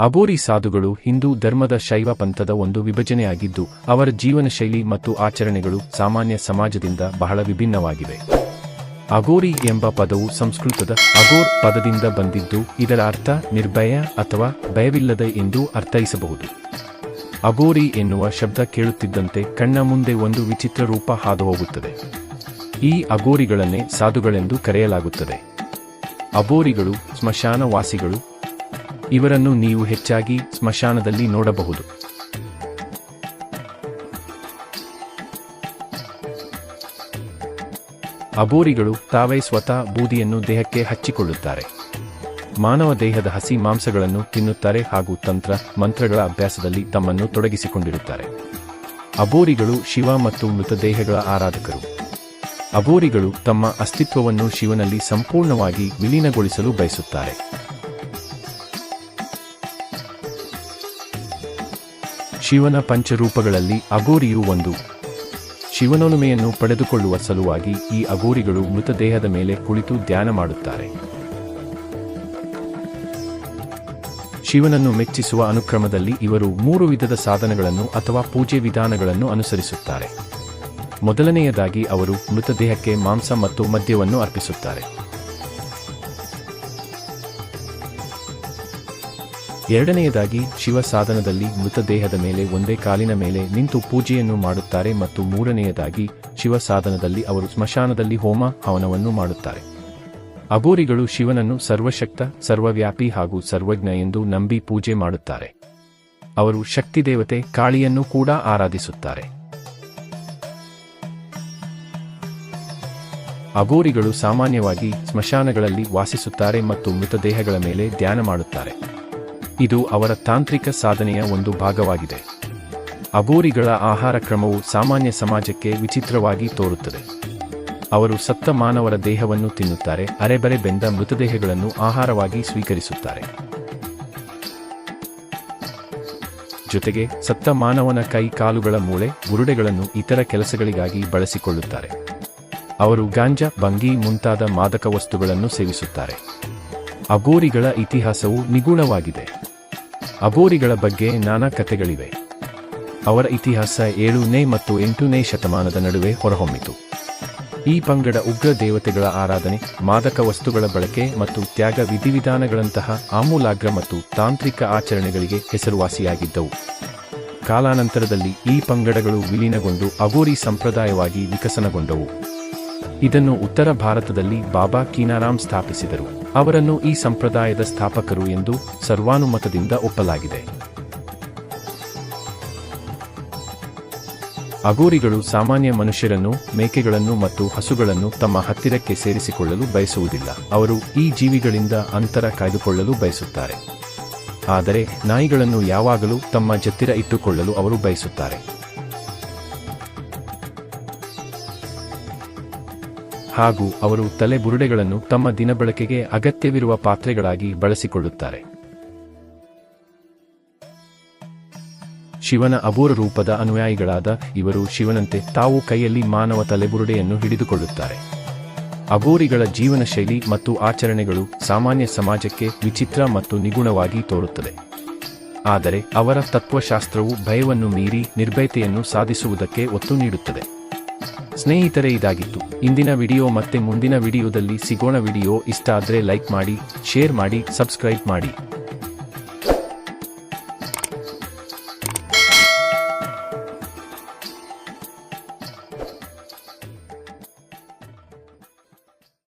ಅಬೋರಿ ಸಾಧುಗಳು ಹಿಂದೂ ಧರ್ಮದ ಶೈವ ಪಂಥದ ಒಂದು ವಿಭಜನೆಯಾಗಿದ್ದು, ಅವರ ಜೀವನ ಶೈಲಿ ಮತ್ತು ಆಚರಣೆಗಳು ಸಾಮಾನ್ಯ ಸಮಾಜದಿಂದ ಬಹಳ ವಿಭಿನ್ನವಾಗಿವೆ. ಅಗೋರಿ ಎಂಬ ಪದವು ಸಂಸ್ಕೃತದ ಅಗೋರ್ ಪದದಿಂದ ಬಂದಿದ್ದು, ಇದರ ಅರ್ಥ ನಿರ್ಭಯ ಅಥವಾ ಭಯವಿಲ್ಲದೆ ಎಂದು ಅರ್ಥೈಸಬಹುದು. ಅಗೋರಿ ಎನ್ನುವ ಶಬ್ದ ಕೇಳುತ್ತಿದ್ದಂತೆ ಕಣ್ಣ ಮುಂದೆ ಒಂದು ವಿಚಿತ್ರ ರೂಪ ಹಾದುಹೋಗುತ್ತದೆ. ಈ ಅಗೋರಿಗಳನ್ನೇ ಸಾಧುಗಳೆಂದು ಕರೆಯಲಾಗುತ್ತದೆ. ಅಬೋರಿಗಳು, ಸ್ಮಶಾನವಾಸಿಗಳು ಇವರನ್ನು ನೀವು ಹೆಚ್ಚಾಗಿ ಸ್ಮಶಾನದಲ್ಲಿ ನೋಡಬಹುದು. ಅಬೋರಿಗಳು ತಾವೇ ಸ್ವತಃ ಬೂದಿಯನ್ನು ದೇಹಕ್ಕೆ ಹಚ್ಚಿಕೊಳ್ಳುತ್ತಾರೆ. ಮಾನವ ದೇಹದ ಹಸಿ ಮಾಂಸಗಳನ್ನು ತಿನ್ನುತ್ತಾರೆ ಹಾಗೂ ತಂತ್ರ, ಮಂತ್ರಗಳ ಅಭ್ಯಾಸದಲ್ಲಿ ತಮ್ಮನ್ನು ತೊಡಗಿಸಿಕೊಂಡಿರುತ್ತಾರೆ. ಅಬೋರಿಗಳು ಶಿವ ಮತ್ತು ಮೃತದೇಹಗಳ ಆರಾಧಕರು. ಅಬೋರಿಗಳು ತಮ್ಮ ಅಸ್ತಿತ್ವವನ್ನು ಶಿವನಲ್ಲಿ ಸಂಪೂರ್ಣವಾಗಿ ವಿಲೀನಗೊಳಿಸಲು ಬಯಸುತ್ತಾರೆ. ಶಿವನ ಪಂಚರೂಪಗಳಲ್ಲಿ ಅಗೋರಿಯು ಒಂದು. ಶಿವನೊಲುಮೆಯನ್ನು ಪಡೆದುಕೊಳ್ಳುವ ಸಲುವಾಗಿ ಈ ಅಗೋರಿಗಳು ಮೃತದೇಹದ ಮೇಲೆ ಕುಳಿತು ಧ್ಯಾನ ಮಾಡುತ್ತಾರೆ. ಶಿವನನ್ನು ಮೆಚ್ಚಿಸುವ ಅನುಕ್ರಮದಲ್ಲಿ ಇವರು ಮೂರು ವಿಧದ ಸಾಧನಗಳನ್ನು ಅಥವಾ ಪೂಜೆ ವಿಧಾನಗಳನ್ನು ಅನುಸರಿಸುತ್ತಾರೆ. ಮೊದಲನೆಯದಾಗಿ ಅವರು ಮೃತದೇಹಕ್ಕೆ ಮಾಂಸ ಮತ್ತು ಮದ್ಯವನ್ನು ಅರ್ಪಿಸುತ್ತಾರೆ. ಎರಡನೆಯದಾಗಿ ಶಿವ ಸಾಧನದಲ್ಲಿ ಮೃತದೇಹದ ಮೇಲೆ ಒಂದೇ ಕಾಲಿನ ಮೇಲೆ ನಿಂತು ಪೂಜೆಯನ್ನು ಮಾಡುತ್ತಾರೆ ಮತ್ತು ಮೂರನೆಯದಾಗಿ ಶಿವ ಸಾಧನದಲ್ಲಿ ಅವರು ಸ್ಮಶಾನದಲ್ಲಿ ಹೋಮ ಹವನವನ್ನು ಮಾಡುತ್ತಾರೆ. ಅಗೋರಿಗಳು ಶಿವನನ್ನು ಸರ್ವಶಕ್ತ, ಸರ್ವವ್ಯಾಪಿ ಹಾಗೂ ಸರ್ವಜ್ಞ ಎಂದು ನಂಬಿ ಪೂಜೆ ಮಾಡುತ್ತಾರೆ. ಅವರು ಶಕ್ತಿ ದೇವತೆ ಕಾಳಿಯನ್ನು ಕೂಡ ಆರಾಧಿಸುತ್ತಾರೆ. ಅಗೋರಿಗಳು ಸಾಮಾನ್ಯವಾಗಿ ಸ್ಮಶಾನಗಳಲ್ಲಿ ವಾಸಿಸುತ್ತಾರೆ ಮತ್ತು ಮೃತದೇಹಗಳ ಮೇಲೆ ಧ್ಯಾನ ಮಾಡುತ್ತಾರೆ. ಇದು ಅವರ ತಾಂತ್ರಿಕ ಸಾಧನೆಯ ಒಂದು ಭಾಗವಾಗಿದೆ. ಅಗೋರಿಗಳ ಆಹಾರ ಕ್ರಮವು ಸಾಮಾನ್ಯ ಸಮಾಜಕ್ಕೆ ವಿಚಿತ್ರವಾಗಿ ತೋರುತ್ತದೆ. ಅವರು ಸತ್ತ ಮಾನವರ ದೇಹವನ್ನು ತಿನ್ನುತ್ತಾರೆ, ಅರೆಬರೆ ಬೆಂದ ಮೃತದೇಹಗಳನ್ನು ಆಹಾರವಾಗಿ ಸ್ವೀಕರಿಸುತ್ತಾರೆ. ಜೊತೆಗೆ ಸತ್ತ ಮಾನವನ ಕೈ ಕಾಲುಗಳ ಮೂಳೆ, ಗುರುಡೆಗಳನ್ನು ಇತರ ಕೆಲಸಗಳಿಗಾಗಿ ಬಳಸಿಕೊಳ್ಳುತ್ತಾರೆ. ಅವರು ಗಾಂಜಾ ಬಂಗಿ ಮುಂತಾದ ಮಾದಕ ವಸ್ತುಗಳನ್ನು ಸೇವಿಸುತ್ತಾರೆ. ಅಗೋರಿಗಳ ಇತಿಹಾಸವು ನಿಗೂಢವಾಗಿದೆ. ಅಬೋರಿಗಳ ಬಗ್ಗೆ ನಾನಾ ಕಥೆಗಳಿವೆ. ಅವರ ಇತಿಹಾಸ ಏಳುನೇ ಮತ್ತು ಎಂಟನೇ ಶತಮಾನದ ನಡುವೆ ಹೊರಹೊಮ್ಮಿತು. ಈ ಪಂಗಡ ಉಗ್ರ ದೇವತೆಗಳ ಆರಾಧನೆ, ಮಾದಕ ವಸ್ತುಗಳ ಬಳಕೆ ಮತ್ತು ತ್ಯಾಗ ವಿಧಿವಿಧಾನಗಳಂತಹ ಆಮೂಲಾಗ್ರ ಮತ್ತು ತಾಂತ್ರಿಕ ಆಚರಣೆಗಳಿಗೆ ಹೆಸರುವಾಸಿಯಾಗಿದ್ದವು. ಕಾಲಾನಂತರದಲ್ಲಿ ಈ ಪಂಗಡಗಳು ವಿಲೀನಗೊಂಡು ಅಗೋರಿ ಸಂಪ್ರದಾಯವಾಗಿ ವಿಕಸನಗೊಂಡವು. ಇದನ್ನು ಉತ್ತರ ಭಾರತದಲ್ಲಿ ಬಾಬಾ ಕೀನಾರಾಮ್ ಸ್ಥಾಪಿಸಿದರು. ಅವರನ್ನು ಈ ಸಂಪ್ರದಾಯದ ಸ್ಥಾಪಕರು ಎಂದು ಸರ್ವಾನುಮತದಿಂದ ಒಪ್ಪಲಾಗಿದೆ. ಅಗೋರಿಗಳು ಸಾಮಾನ್ಯ ಮನುಷ್ಯರನ್ನು, ಮೇಕೆಗಳನ್ನು ಮತ್ತು ಹಸುಗಳನ್ನು ತಮ್ಮ ಹತ್ತಿರಕ್ಕೆ ಸೇರಿಸಿಕೊಳ್ಳಲು ಬಯಸುವುದಿಲ್ಲ. ಅವರು ಈ ಜೀವಿಗಳಿಂದ ಅಂತರ ಕಾಯ್ದುಕೊಳ್ಳಲು ಬಯಸುತ್ತಾರೆ. ಆದರೆ ನಾಯಿಗಳನ್ನು ಯಾವಾಗಲೂ ತಮ್ಮ ಜತ್ತಿರ ಇಟ್ಟುಕೊಳ್ಳಲು ಅವರು ಬಯಸುತ್ತಾರೆ. ಹಾಗೂ ಅವರು ತಲೆಬುರುಡೆಗಳನ್ನು ತಮ್ಮ ದಿನಬಳಕೆಗೆ ಅಗತ್ಯವಿರುವ ಪಾತ್ರೆಗಳಾಗಿ ಬಳಸಿಕೊಳ್ಳುತ್ತಾರೆ. ಶಿವನ ಅಬೋರ ರೂಪದ ಅನುಯಾಯಿಗಳಾದ ಇವರು ಶಿವನಂತೆ ತಾವು ಕೈಯಲ್ಲಿ ಮಾನವ ತಲೆಬುರುಡೆಯನ್ನು ಹಿಡಿದುಕೊಳ್ಳುತ್ತಾರೆ. ಅಗೋರಿಗಳ ಜೀವನ ಶೈಲಿ ಮತ್ತು ಆಚರಣೆಗಳು ಸಾಮಾನ್ಯ ಸಮಾಜಕ್ಕೆ ವಿಚಿತ್ರ ಮತ್ತು ನಿಗುಣವಾಗಿ ತೋರುತ್ತದೆ. ಆದರೆ ಅವರ ತತ್ವಶಾಸ್ತ್ರವು ಭಯವನ್ನು ಮೀರಿ ನಿರ್ಭಯತೆಯನ್ನು ಸಾಧಿಸುವುದಕ್ಕೆ ಒತ್ತು ನೀಡುತ್ತದೆ. ಸ್ನೇಹಿತರೆ ಇದಾಗಿತ್ತು. ಇಂದಿನ ವಿಡಿಯೋ ಮತ್ತೆ ಮುಂದಿನ ವಿಡಿಯೋದಲ್ಲಿ ಸಿಗೋಣ. ವಿಡಿಯೋ ಇಷ್ಟ ಆದ್ರೆ ಲೈಕ್ ಮಾಡಿ, ಶೇರ್ ಮಾಡಿ, ಸಬ್ಸ್ಕ್ರೈಬ್ ಮಾಡಿ.